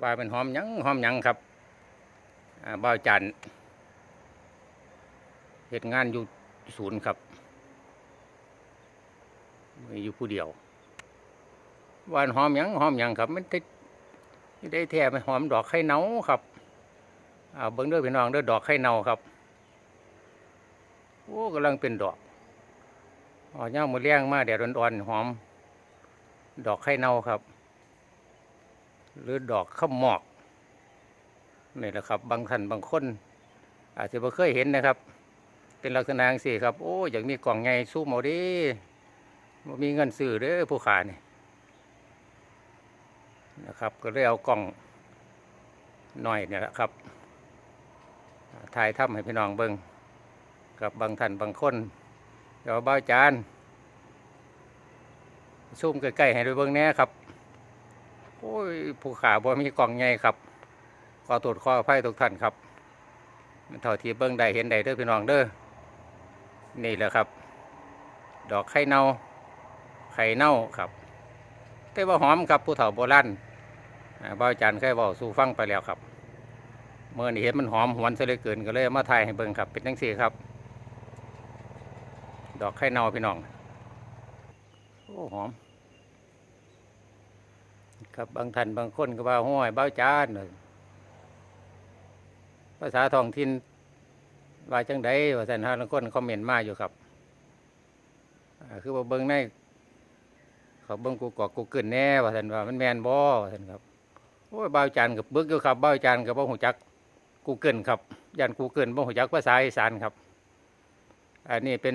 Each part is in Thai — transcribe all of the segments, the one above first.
ว่าเป็นหอมยังหอมยังครับอ่าบ่าวจันเหตุงานอยู่ศูนย์ครับมีอยู่ผู้เดียววานหอมยังหอมยังครับ มันได้ได้แท้มันหอมดอกไข่เน่าครับอ่าเบิ่งเด้อพี่น้องเด้อดอกไข่เน่าครับโอ้กำลังเป็นดอกอ๋อย่ามือเลี้ยงมาแดดอ่อนๆหอม ดอกไข่เน่าครับ หรือดอกข้าวหมอกนี่แหละครับ บางท่านบางคน อาจจะไม่เคยเห็นนะครับ เป็นลักษณะอย่างสี่ครับ โอ้อยากมีกล่องไงสู้หมอดีบ่มีเงินซื้อเด้อผู้ขานี่นะครับ ก็เลยเอากล่องหน่อยเนี่ยแหละครับถ่ายทำให้พี่น้องเบิงกับบางท่านบางคนเดี๋ยวบ้าจานซูมใกล้ๆให้ดูเบิ้งแน่ครับ โอ้ยผู้ขาบ่มีกล่องใหญ่ครับขอตรวจขออภัยทุกท่านครับเท่าที่เบิ่งได้เห็นได้เด้อพี่น้องเด้อนี่แหละครับ ดอกไข่เน่าไข่เน่าครับ แต่ว่าหอมครับผู้เฒ่าโบราณบ่าวจันเคยบอกสู่ฟังไปแล้วครับ เมื่อนี่เห็นมันหอมหวนเหลือเกินก็เลยมาถ่ายให้เบิ่งครับเป็นจังซี่ครับ ดอกไข่เน่าพี่น้องโอ้หอม ครับบางท่านบางคนก็ว่าห้อยเบ้าจานน่ะภาษาท้องถิ่นว่าจังใดว่าท่านฮาลางคนคอมเมนต์มาอยู่ครับคือว่าเบิ่งในเขาเบิ่งกูกอกกูเกินแน่ว่าท่านว่ามันแมนบ่ว่าท่านครับโอ้ยเบ้าจานกับเบิกอยู่ครับเบ้าจานกับบ่หูจักกูเกินครับยันกูเกินบ่หูจักภาษาอีสานครับ อันนี้เป็น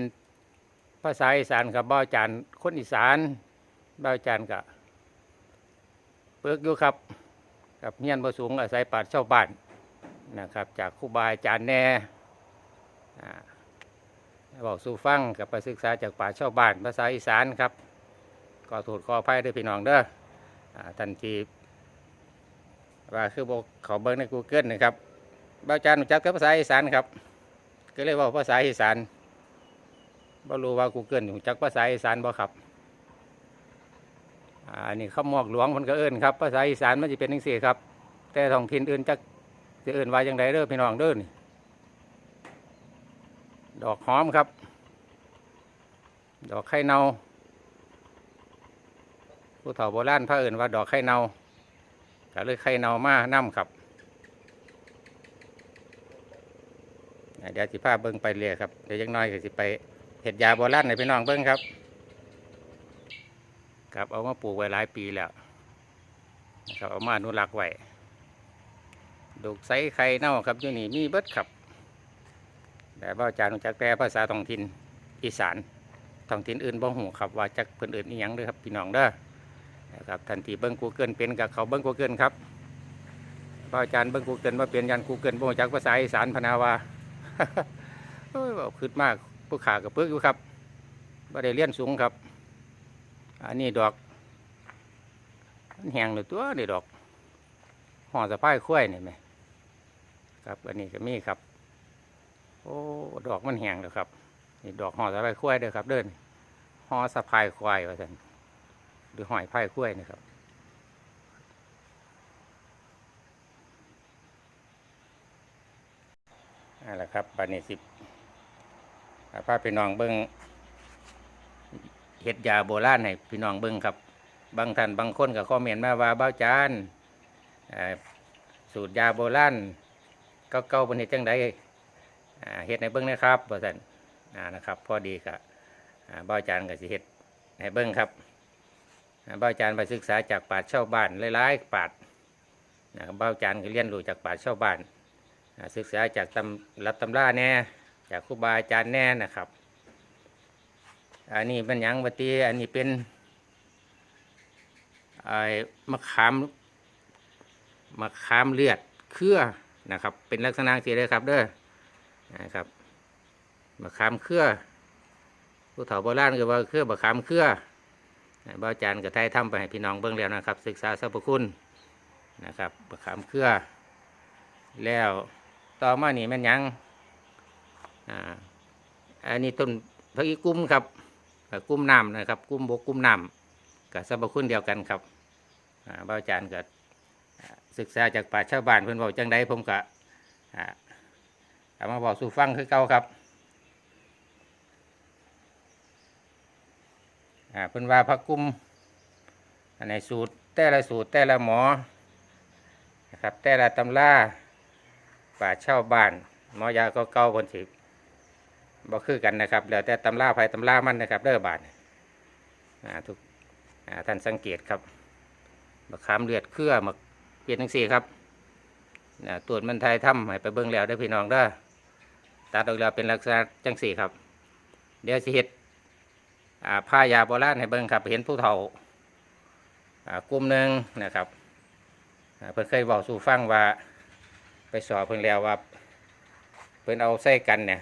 ภาษาอีสานครับเบ้าจานคนอีสานเบ้าจานกับ เปิกอยู่ครับ กับเฮียนบ่สูงอาศัยปราดเช่าบ้านนะครับ จากครูบาอาจารย์แน่บอกสู่ฟังกับไปศึกษาจากป่าเช่าบ้านภาษาอีสานครับก็ถูกขออภัยด้วยพี่น้องเด้อทันทีว่าคือบอกเขาเบิ้งใน Google นะครับบาอาจารย์จักกับภาษาอีสานครับ ก็เลยว่าภาษาอีสานบ่รู้ว่า Google รู้จักภาษาอีสานบ่ครับ อันนี้ข้ามอกหลวงมันก็เอิ้นครับภาษาอีสานมันจะเป็นจังซี่ครับ แต่ท้องถิ่นอื่นจักจะเอิ้นว่าจังไดเด้อพี่น้องเด้อนี่ดอกหอมครับ ดอกไข่เนาผู้เฒ่าโบราณพระเอิ้นว่าดอกไข่เนาก็เลยไข่เนามานํครับเดี๋ยวสิพาเบิ่งไปเรื่อยครับเดี๋ยวยังน้อยก็สิไปเห็ดยาโบราณให้พี่น้องเบิ่งครับ ครับ เอามาปลูกไว้หลายปีแล้วนะครับเอามาอนุรักษ์ไว้ดูกไซไข่เน่าครับอยู่นี่มีเบิดครับแต่ว่าอาจารย์จักแต่ภาษาท้องถิ่นอีสานท้องถิ่นอื่นบ่หูครับว่าจักเพิ่นอื่นอีหยังเด้อครับพี่น้องเด้อนะครับทันทีเบิ้งกูเกิลเป็นกับเขาเบิ้งกูเกิลครับพระอาจารย์เบิ้งกูเกิลว่าเปลี่ยนยันกูเกิลบ่จักภาษาอีสานพนาวาเอ้ยบอกขึ้นมากผู้ขากับเพื่ออยู่ครับบ่ได้เรียนสูงครับ อันนี้ดอกมันแห้งเลยตัวนี่ดอกห่อสะพายคุ้ยนี่ไหมครับอันนี้ก็มีครับ โอ้ดอกมันแห้งแล้วครับนี่ดอกห่อสะพายคุ้ยเด้อครับ เดินห่อสะพายควายว่าสันหรือหอยพายคุ้ยนี่ครับนั่นแหละครับบันนี้สิบพาไปนองเบิ้ง ฮ็ดยาโบราณให้พี่น้องเบิ่งครับ บางท่านบางคนก็คอมเมนต์มาว่าเบ้าจานสูตรยาโบราณเก่าๆบนเฮ็ดจังไดเฮ็ดให้เบิ่งนะครับว่าซั่นอ่านะครับพอดีก็อ่าเบ้าจานก็สิเฮ็ดให้เบิ่งครับเบ้าจานไปศึกษาจากปราชญ์ชาวบ้านหลายๆปราเบ้าจานก็เรียนรู้จากปราชญ์ชาวบ้านศึกษาจากตำรับตำราแน่จากครูบาอาจารย์แน่นะครับ อันนี้เป็นยังบัตีอันนี้เป็นไอ้มะขามมะขามเลือดเครือนะครับ เป็นลักษณะสีเลยครับเด้อนะครับมะขามเครือผู้เฒ่าโบราณก็ว่าเครือมะขามเครือบ้าวจานกับไทยทำไปให้พี่น้องเบิ่งแล้วนะครับ ศึกษาสรรพคุณนะครับมะขามเครือแล้วต่อมานี่แมันยังอ่าอันนี้ต้นพักอีกุ้มครับ กุ้มน้ำนะครับ กุ้มบกกุ้มน้ำกับสรรพคุณเดียวกันครับอ่าบ้าจานกับอ่าศึกษาจากป่าชาวบ้านเพิ่อนบอกจังใดผมก็เอามาบอกสู่ฟังคือเก่าครับเพิ่อนว่าพระกุ้มในสูตรแต่ละสูตรแต่ละหมอนะครับแต่ละตำราป่าชาวบ้านหมอยาก็เก่าๆเพิ่นสิบ คือกันนะครับแล้วแต่ตำราไผตำรามันนะครับเด้อบาดอ่าทุกอ่าท่านสังเกตครับมะขามเลือดเครือมะเปลี่ยนจังซี่ครับนะตรวจมันไทยทำให้ไปเบิ่งแล้วเด้พี่น้องเด้อตัดออกแล้วเป็นลักษณะจังซี่ครับ เดี๋ยวสิเฮ็ดอ่าผ้ายาโบราณให้เบิ่งครับ เห็นผู้เฒ่าอ่ากลุ่มหนึ่งนะครับเพิ่นเคยบอกสู่ฟังว่า ไปสอบเพิ่นแล้วว่าเพิ่นเอาใส่กันเนี่ย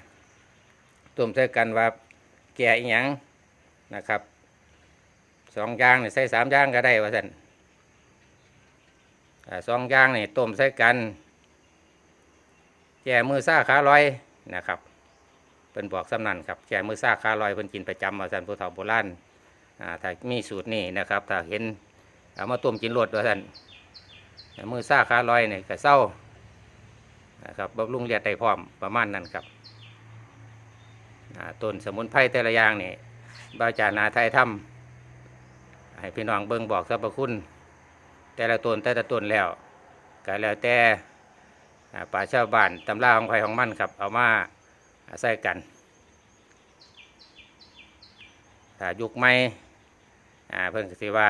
ต้มใส่กันว่าแก่อีหยังนะครับสองย่างเนี่ยใส่สามย่างก็ได้ว่าซั่นสองย่างนี่ต้มใส่กันแก่มือซ่าขาลอยนะครับเพิ่นบอกสำนันครับแก่มือซ่าขาลอยเพิ่นกินประจำว่าซั่นผู้เฒ่าโบราณอ่าถ้ามีสูตรนี่นะครับ ถ้าเห็นเอามาต้มกินรสว่าซั่นมือซ่าขาลอยเนี่ยก็เศร้านะครับบำรุงเลือดได้พร้อมประมาณนั้นครับ ต้นสมุนไพรแต่ละอย่างนี่บาจานาไทยทำให้พี่น้องเบิ่งบอกสรรพคุณ แต่ละต้นแต่ละต้นแล้วก็แล้วแต่ป่าชาวบ้านตำราของใครของมันครับ เอามาใส่กันถ้ายุคใหม่เพิ่นสิว่า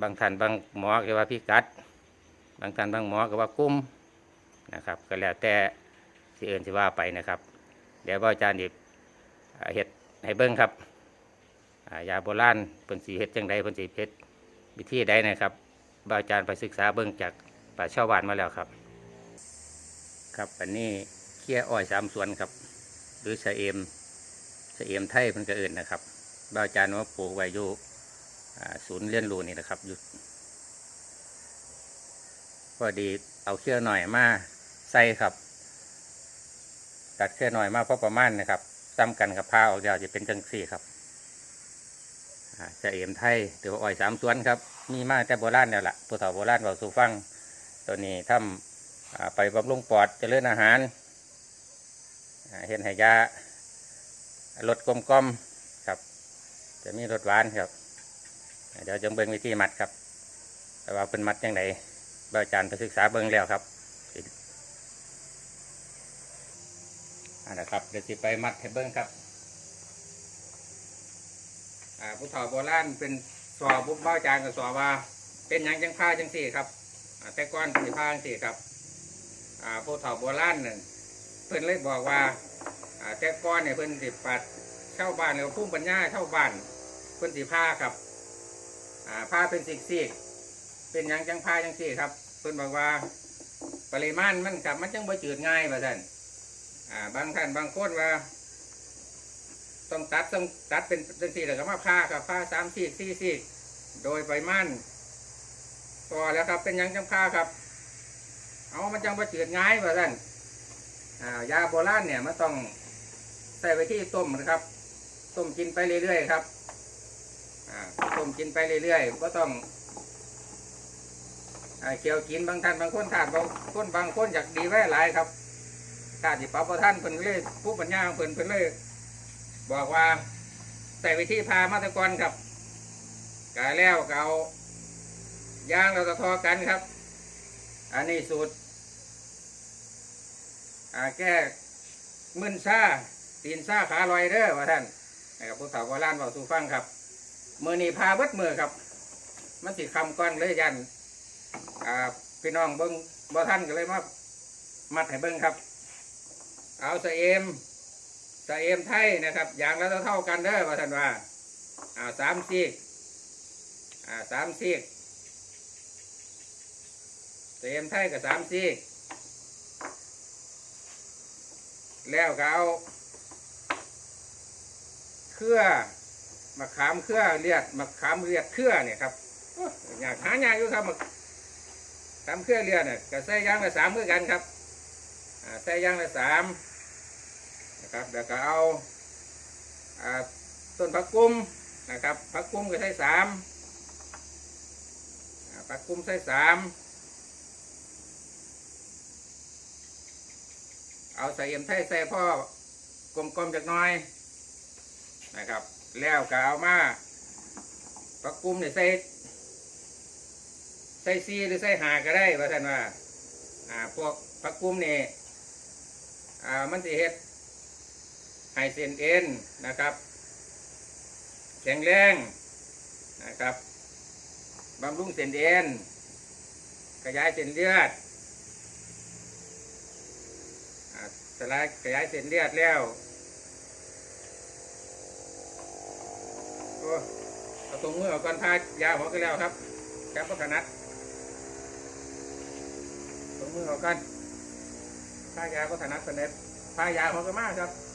บางท่านบางหมอก็ว่าพิกัด บางท่านบางหมอก็ว่ากุ้มนะครับ ก็แล้วแต่สิเอินสิว่าไปนะครับ เดี๋ยวว่าอาจารย์ดิบเห็ดให้เบิ้งครับายาโบราณเพิ่นสีเห็ดจังใดเพิ่นสีเห็ดวิธีใดนะครับบ่าอาจารย์ไปศึกษาเบิ้งจากป่าชาวบ้านมาแล้วครับ ครับอันนี้เคี้ยอ้อยสามสวนครับ หรือชะเอมชะเอมไทยเพิ่นก็เอื่นนะครับบ่าอาจารย์ว่าปลูกไว้อยู่ศูนย์เรียนรูนี่นะครับอยู่พอดีเอาเคี้ยหน่อยมาใส่ครับ ตัดเคี้ยหน่อยมาพอประมาณนะครับซ้ำกันกับผ้าออกยาวจะเป็นจังสี่ครับอ่าชะเอมไทยหรือว่าอ้อยสามสวนครับ มีมาแต่โบราณแล้วล่ะผู้เฒ่าโบราณเราสูฟัง ตัวนี้ทำอ่าไปบำรุงปอดจเจริญอาหารเห็นให้ยาลดกลมกลมๆครับ จะมีรสหวานครับ เดี๋ยวจะเบิ่งวิธีมัดครับ แต่ว่าเป็นมัดยังไงอาจารย์ไปศึกษาเบิ่งแล้วครับ อันนะครับเดี๋ยวสิไปมัดให้เบิ่งครับอ่าผู้เฒ่าโบราณเป็นสอบุบบ้าอาจารย์กับสอว่า เป็นยังจังผ้าจังสี่ครับแต่ก้อนสีผ้าจังสี่ครับอ่าผู้เฒ่าโบราณหนั่นเพิ่นเลยบอกว่าอ่าแต่ก้อนเนี่ยเพิ่นสิปัดเช่าบ้านหรือพุ่มปัญญาเช่าบ้านเพิ่นสีผ้าครับอ่าผ้าเป็นสิกสิกเป็นยังจังผ้าจังสี่ครับ เพิ่นบอกว่า ปริมาณมันกับมันจังบ่จืดง่ายว่าท่าน อ่าบางท่านบางคนว่า ต้องตัดต้องตัดเป็นจังสี่แล้วก็มาผ้ากับผ้าสามสี่สี่สี่โดยปริมาณพอแล้วครับเป็นยังจังผ้าครับ เอามันจังประจืดง่ายว่าท่านอ่ายาโบราณเนี่ยมันต้องใส่ไว้ที่ต้มนะครับต้มกินไปเรื่อยๆครับต้มกินไปเรื่อยๆก็ต้องอเคี่ยวกินบางท่านบางคนขาดบางคนบางคนอยากดีไว้หลายครับ ขาดที่ปรับท่านเพิ่นเลยผู้ปัญญาของเพิ่นเพิ่นเลย บอกว่าใส่ไว้ที่พามาตะกอนครับกายแล้วก็เอายางเราจะทอกันครับ อันนี้สูตรอ่าแก้มึนซ่าตีนซ่าขาลอยเด้อว่าท่านนะครับผู้สาวโบราณบอกสู่ฟังครับมือนีพาเบิดมือครับ มันสิคำก้อนเลยยันอ่าพี่น้องเบิ้งบ่ท่านก็เลยมามัดให้เบิ้งครับ เอาสเอมสเอมไทยนะครับ อย่างละเท่ากันเด้อว่าท่านว่าอ่าสามซีกอ่าสามซีกเต็มไทยกับสามซีกแล้วก็เอาเครือมะขามเครือเลียดมะขามเลียดเครือเนี่ยครับอยากหายากอยู่ครับมะขามเครือเลียดเนี่ยก็ใส่อยางละสามเพื่อกันครับอ่าใส่อยางละสาม นะครับแล้วก็เอาต้นผักกุ้มนะครับผักกุ้มก็ใส่สามผักกุ้มกุมไส้สามเอาใส่เอ็มไทยใส่พ่อกลมๆจากน้อยนะครับ แล้วก็เอามาปักกุ้มเนี่ยใส่ใส่ซีหรือใส่หาก็ได้ว่าท่านว่า อ่าพวกปักกุ้มนี่อ่ามันสิเฮ็ด ให้เส้นเอ็นนะครับ แข็งแรงนะครับบำรุงเส้นเอ็นขยายเส้นเลือดอ่าสลายขยายเส้นเลือดแล้วโอ้เอาตรงมือออกก่อนพายาหัวก็แล้วครับจับพระขนัดตรงมือออกกันพายาพระขนัดเป็นเด็พายาหัวก็มากครับ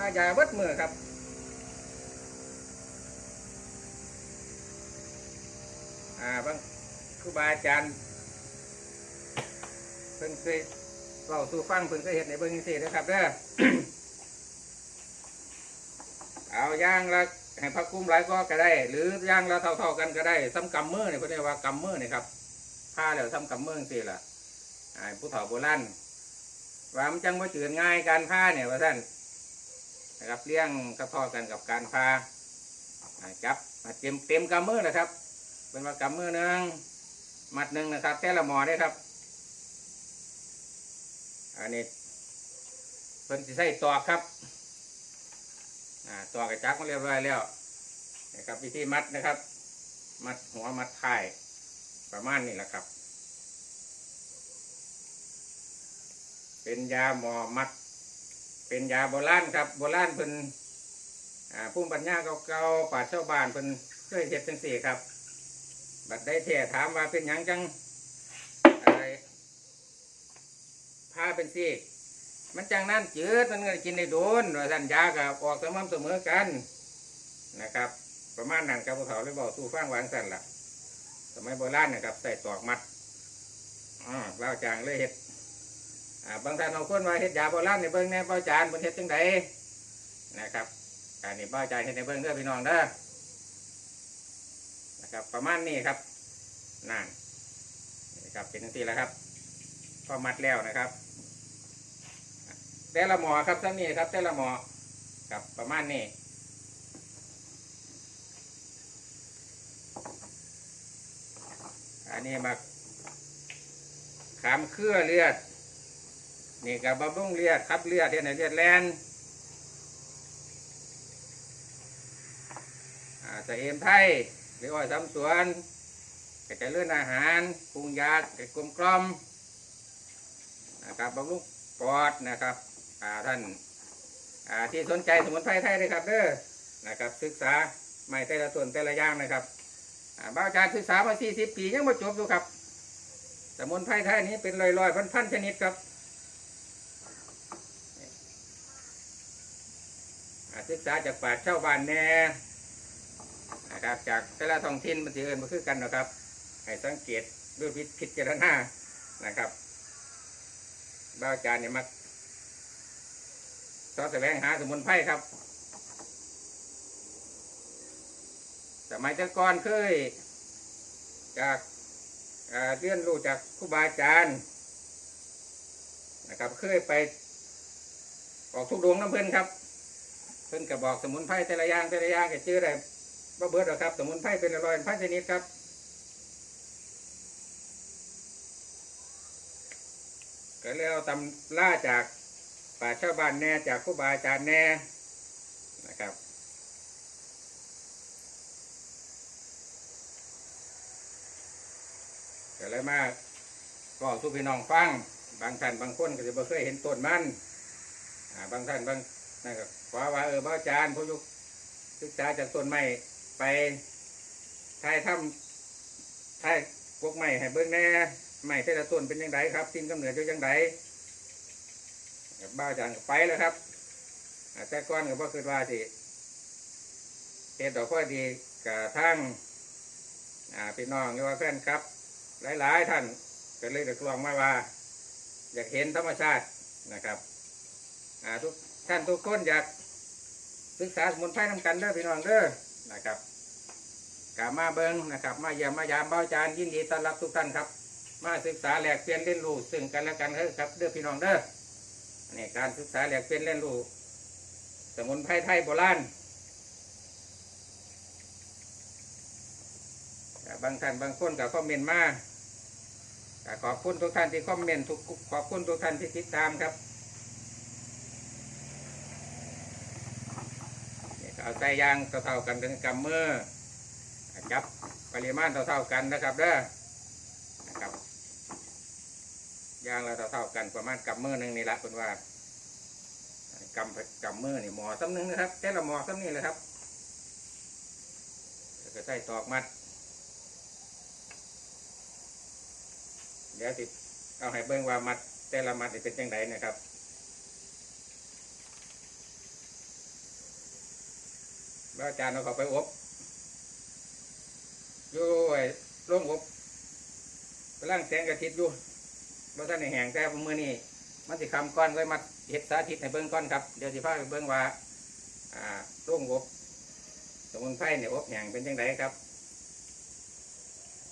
พายาเบิดมือครับอ่าบางครูบาอาจารย์เพิ่นเคยเล่าสู่ฟังเพิ่นเคยเห็นในเบิ้งจังซี่นะครับเด้อเอาย่างละให้พักกุ้มหลายก็ก็ได้ หรือย่างละเท่าๆกันก็ได้ซ้ำกำมือเนี่ยเพิ่นเรียกว่ากำมือเนี่ยครับผ้าแล้วซ้ำกำมือจังซี่ล่ะผู้เฒ่าโบราณว่ามันจังว่าจืดง่ายการผ้าเนี่ยว่าท่าน นะครับเลี้ยงกระทอกันกับการผ้าจับมาเต็มเต็มกำมือนะครับ เป็นว่ากำมือหนึ่งมัดหนึ่งนะครับ แต่ละหมอได้ครับ อันนี้เป็นสิใส่ตอกครับตอกกระจักมาเรียบร้อยแล้วนะครับวิธีมัดนะครับ มัดหัวมัดท้ายประมาณนี้แหละครับ เป็นยาหมอมัด เป็นยาโบราณครับโบราณเพิ่นพุ่มปัญญาเก่าๆป่าชาวบ้านเพิ่นเคยเฮ็ดจังสี่ครับ บัดได้แท้ถามว่าเป็นยังจังอะไรผ้าเป็นซีกมันจังนั่นจืดมันก็กินได้โดนว่าท่านยากับออกสม่ำเสมอกันนะครับ ประมาณนั้นครับพวกเขาเลยบอกสู้ฟังหวางสั่นล่ะสมัยโบราณนะครับใส่ตอกมัดอ่าเล่าจางเลยเห็ด อ่าบางท่านบางคนว่าเห็ดยาโบราณในเบิ้งแน่เบ้าจานบนเห็ดจังไดนะครับการนี้เบ้าจานเห็ดในเบิ้งเด้อพี่น้องเด้อนะครับ ประมาณนี้ครับนั่นนี่ครับเป็นทีแล้วครับพอมัดแล้วนะครับ แต่ละหมอครับทั้งนี้ครับ แต่ละหมอครับประมาณนี้อันนี้มาขามเครือเลือด นี่กับบำรุงเลือดครับเลือดเนี่ยเลือดแลนอาใส่เอ็มไทยหรือว่าทำสวนก็จะเลื่อนอาหารปรุงยาก็กลมกล่อมนะครับบำรุงปอดนะครับท่านที่สนใจสมุนไพรไทยเลยครับเด้อนะครับศึกษาไม่แต่ละส่วนแต่ละอย่างนะครับอ่าบ้าอาจารย์ศึกษามา 40 ปียังไม่จบอยู่ครับ สมุนไพรไทยนี้เป็นลอยๆ พันๆชนิดครับอ่า ศึกษาจากป่าชญ์ชาวบ้านแน่นะครับจากแต่ละท้องถิ่นมันสิเอิญมาคือกันนะครับให้สังเกตด้วยพิพิจารณานะครับบ้าอาจารย์เนี่ยมักสอแสวงหาสมุนไพรครับสมัยต่ก่อนเคย จากเรียนรู้จากครูบาอาจารย์นะครับเคยไปออกทุกดวงน้ำเพิ่นครับ เพิ่นก็บอกสมุนไพรแต่ละอย่างแต่ละอย่างก็ชื่อได้บ่เบิดหรอกครับ สมุนไพรเป็นร้อยพันชนิดครับก็เลยเอาตำล่าจากป่าชาวบ้านแน่จากครูบาอาจารย์แน่นะครับก็เลยมาก็สู้พี่น้องฟัง บางท่านบางคนก็จะบ่เคยเห็นต้นมันบางท่านบาง นั่นก็ว่าว่าเออบ้าอาจารย์ผู้ยุศึกษาจากต้นไม้ไปทายถ้ำทายพวกไม้ให้เบิ้งแหน่ไม้แต่ละต้นเป็นยังไงครับสิ้นกำเนิดอยู่ยังไงบ้าอาจารย์ไปแล้วครับแต่ก่อนก็บ่คิดว่าสิเฮ็ดดอกข้อดีกับทั้งอพี่น้องหรือว่าแฟนครับ หลายๆท่านก็เลยตะกลองมาว่า อยากเห็นธรรมชาตินะครับทุก ท่านทุกคนอยากศึกษาสมุนไพรนำกันเด้อพี่น้องเด้อนะครับกกามาเบิงนะครับ มาเยี่ยมมายามเบ้าจานยินดีต้อนรับทุกท่านครับ มาศึกษาแหลกเปลี่ยนเรียนรู้ซึ่งกันและกันครับเด้อพี่น้องเด้อนี่การศึกษาแหลกเปลี่ยนเรียนรู้สมุนไพรไทยโบราณบางท่านบางคนกับคอมเมนต์มากขอบคุณทุกท่านที่คอมเมนต์ทุกขอบคุณทุกท่านที่ติดตามครับนี่ก็ เอาใส่ยางเท่าๆกันถึงกำมือจับปริมาณเท่าๆกันนะครับเด้อนะครับยางเราเท่าๆกันประมาณกำมือหนึ่งนี่ละเป็นว่ากำกำมือนี่หมอซ้ำหนึ่งนะครับแต่ละหมอซ้ำนี่เลยครับแล้วก็ใส่ตอกมัด เดี๋ยวสิดเอาให้เบิ่งว่ามัดแต่ละมัดเป็นจังไดนะครับ แล้วอาจารย์เอาเขาไปอบอยู่ไอ้ร่วงอบกำลังแสงกระทิดอยู่บ่ท่านในแห่งแต่มือนี้มันสิคำก้อนไว้มัดเห็ดสาธิตในเบื้องก้อนครับ เดี๋ยวสิพาไปเบื้องว่าอ่าร่วงอบสมุนไพรเนี่ยอบแห่งเป็นจังไดครับ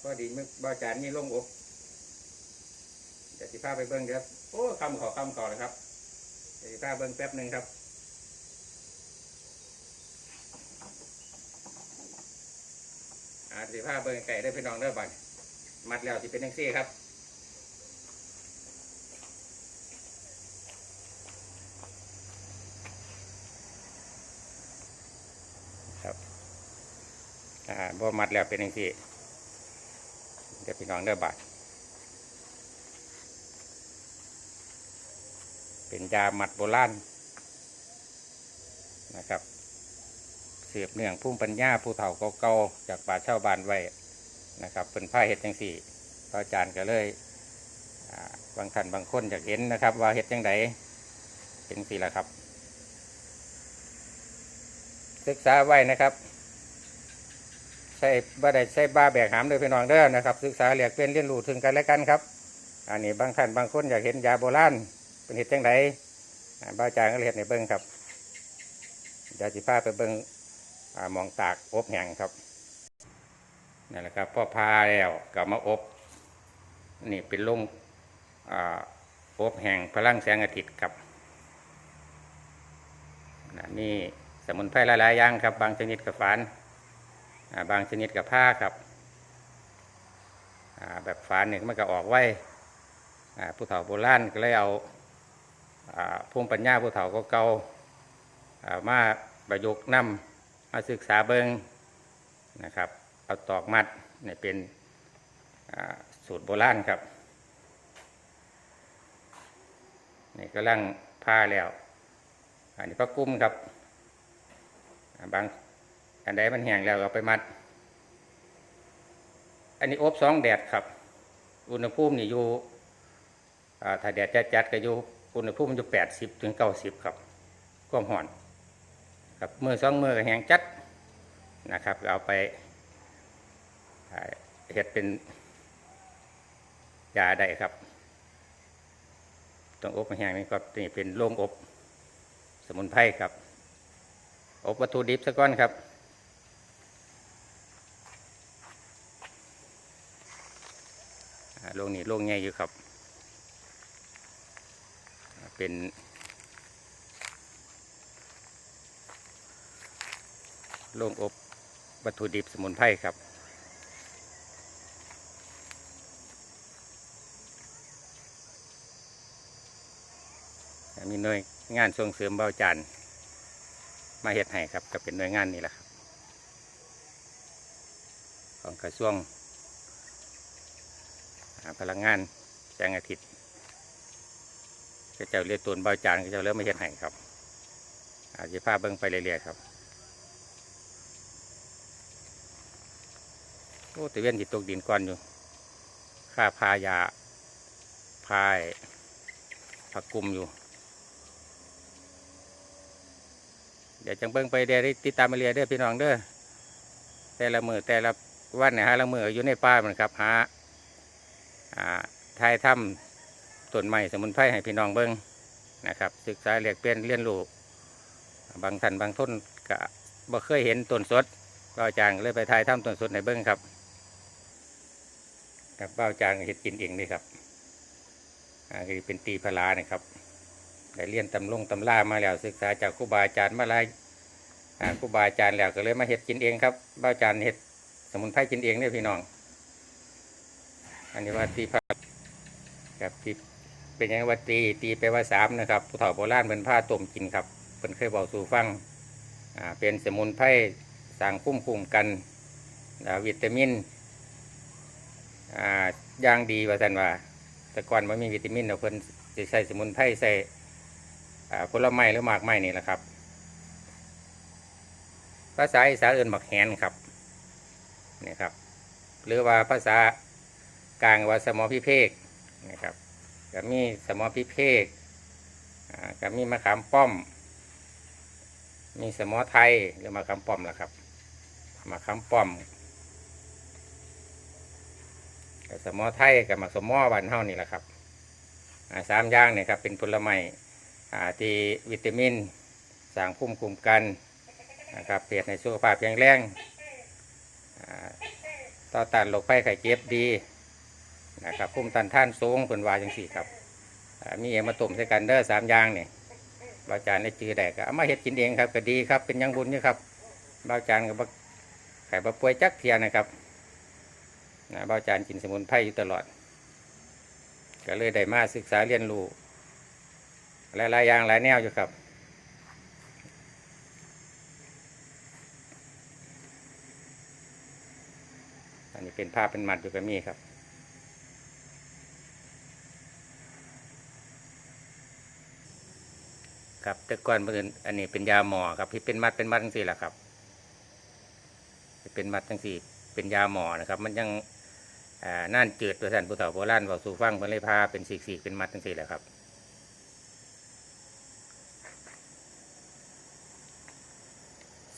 พอดีเมือบ่อาจารย์นี่ร่วงอบเดี๋ยวสิพาไปเบิ้องเดี๋ยวโอ้คำขอคำขอเลยครับเดี๋ยวสิพาเบิ้องแป๊บหนึ่งครับ อาสิพาเบิ้งไก่ได้พี่น้องเด้อบัดมัดแล้วที่เป็นยังซี่ครับครับอ่าบ่มัดแล้วเป็นยังซี่เดี๋ยวพี่น้องเด้อบัดเป็นยาหมัดโบราณนะครับ สืบเนื่องพุ่มปัญญาผู้เฒ่าเก่าๆจากป่าเช่าวบานไว้นะครับเป็นผ้าเห็ดจังสี่พระอาจารย์ก็เลยบางท่านบางคนอยากเห็นนะครับ ว่าเห็ดจังไดเป็นสี่ละครับ ศึกษาไว้นะครับใช่บ่ได้ใช้บ้าแบกหามเลยพี่น้องเด้อนะครับ ศึกษาเรียกเป็นเรียนรู้ถึงกันและกันครับ อันนี้บางท่านบางคนอยากเห็นยาโบราณเป็นเห็ดจังไดอ่าบ้าจางก็เห็ดในเบิ้งครับยวจิพาไปเบิ้ง มองตากอบแห้งครับนั่นแหละครับพอพาแล้วก็มาอบ นี่เป็นลงอบแห้งพลังแสงอาทิตย์ครับน,นี่สมุนไพรหลายๆอย่างครับ บางชนิดกับฝานบางชนิดกับผ้าครับแบบฝานเนี่ยมันก็ออกไว้อ่าผู้เฒ่าโบราณก็เลยเอาอ่าภูมิปัญญาผู้เฒ่าก็เก่าๆอ่ามาประยุกต์นำ มาศึกษาเบิงนะครับ เอาตอกมัดเนี่ยเป็นสูตรโบราณครับนี่ก็ลังผ้าแล้ว อันนี้ก็กุ้มครับ บางอันใดมันแห้งแล้วเอาไปมัด อันนี้อบสองแดดครับ อุณหภูมินี่อยู่อ่าถ้าแดดจัดๆก็อยู่อุณหภูมิอยู่แปดสิบถึงเก้าสิบครับความห่อน ครับมือสองมือแห้งจัดนะครับเอาไปเห็ดเป็นยาได้ครับต้องอบแห้งนี่ครับนี่เป็นโล่งอบ สมุนไพรครับ อบวัตถุดิบซะก่อนครับอ่งนี้โรงใหญ่อยู่ครับ เป็น โรงอบวัตถุดิบสมุนไพรครับ มีหน่วยงานส่งเสริมเบาจันมาเฮ็ดให้ครับก็เป็นหน่วยงานนี่แหละครับ ของกระทรวงพลังงานแสงอาทิตย์ก็เจ้าเรียกตูนเบาจานก็เจ้าเริ่มม่เห็นให้ครับอาจจะพาเบิ้งไปเรื่อยๆครับ อ้ต่เวนจิตตกดินก่อนอยู่ค่าพายาพายผักกุมอยู่ เดี๋ยวจังเบิ้งไปเดี๋ยวได้ติดตามมาเรียเด้อพี่น้องเด้อแต่ละมือแต่ละวันเนี่ยฮะละมืออยู่ในป่ามันครับหาอ่าทายถ้ำต้นไม้สมุนไพรให้พี่น้องเบิ้งนะครับ ศึกษาเรียกเปลี่ยนเรียนรู้บางท่านบางท่นก็บ่เคยเห็นต้นสดกบ้าวจางเลยไปถ่ายทำต้นสดในเบิ้งครับ ครับบ้าวจางเฮ็ดกินเองนี่ครับอ่าคือเป็นตีพลานะครับได้เรียนตำลงตำล่ามาแล้วศึกษาจากครูบาอาจารย์มาหลายอ่าครูบาอาจารย์แล้วก็เลยมาเฮ็ดกินเองครับบ้าวจางเฮ็ดสมุนไพรกินเองเนี่ยพี่น้อง อันนี้ว่าตีพลาครับที่เป็นยังว่าตีตีไปว่าสามนะครับผู้เฒ่าโบราณเป็นผ้าต้มกินครับเพิ่นเคยบอกสู่ฟังอ่าเป็นสมุนไพรสร้างคุ้มคุ้มกันวิตามิน อ่าย่างดีว่าสันว่า แต่ก่อนมันมีวิตามินเราเพิ่นจะใส่สมุนไพรใส่อ่าผลไม้หรือหมากไม้นี่แหละครับภาษาอีสานเอื่นหมักแหนครับนี่ครับ หรือว่าภาษากลางว่าสมอพิเภกนะครับก็มีสมอพิเภกอ่าก็มีมะขามป้อม มีสมอไทยหรือมะขามป้อมล่ะครับมะขามป้อม สมอไทยกับมะสมอบ้านเฮานี่แหละครับสามอย่างเนี่ยครับเป็นผลไม้ที่วิตามินสร้างภูมิคุ้มกันนะครับเปรียในสุขภาพแข็งแรงต่อต้านโรคภัยไข้เจ็บดีนะครับภูมิต้านทานสูงเป็นวาจังสี่ครับมีเอมาตุ่มใส่กันเด้อสามอย่างนี่บาจารย์ได้จือแดกเอามาเฮ็ดกินเองครับก็ดีครับเป็นยังบุญนี่ครับบาจานกับบไข่บะป่วยจักเทียนะครับ นะบ้าจานกินสมุนไพรอยู่ตลอด ก็เลยได้มาศึกษาเรียนรู้หลายๆอย่างหลายแนวอยู่ครับอันนี้เป็นภาพเป็นมัดอยู่กับมีครับครับแต่ก่อนเมื่อนอันนี้เป็นยาหมอครับที่เป็นมัดเป็นมัดทั้งสี่แหละครับ เป็นมัดทั้งสี่เป็นยาหมอนะครับ มันยัง อ่าน่นจืดตัวสันผู้เฒ่าโบราณบอกสู่ฟังเพิ่นเลยพาเป็นสีกๆเป็นมัดทั้งสี่แหละครับ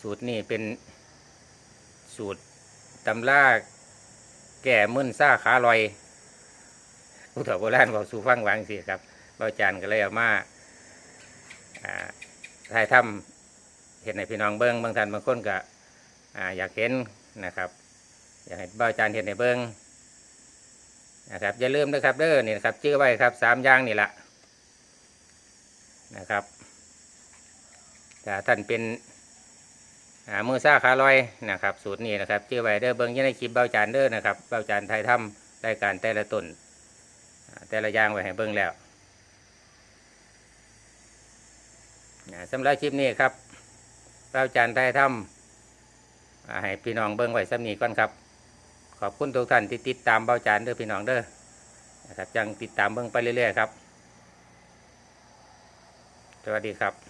สูตรนี้เป็นสูตรตำราแก่มึนซ่าขาลอยผู้เฒ่าโบราณบอกสู่ฟังวางสิครับเราจานก็เลยเอามาอ่าถ่ายทำเห็นในพี่น้องเบิ้งบางท่านบางคนก็ออยากเห็นนะครับ อยากเห็นบ้าวจานเห็นในเบิ้ง นะครับอย่าลืมนะครับเด้อนี่นะครับชื่อไว้ครับสามอย่างนี่แหละนะครับถ้าท่านเป็นมือซ่าขาลอยนะครับ สูตรนี้นะครับชื่อไว้เด้อเบิ้งยังในคลิปเบ้าจานเด้อนะครับเบ้าจานไทยทำรายการแต่ละตนแต่ละอย่างไว้ให้เบิ้งแล้วสำหรับคลิปนี้ครับเราจานไทยทำให้พี่น้องเบิ้งไว้สำนีก่อนครับ ขอบคุณทุกท่านที่ติดตามเบาจานเด้อพี่น้องเด้อนะครับยังติดตามเบิ่งไปเรื่อยๆครับ สวัสดีครับ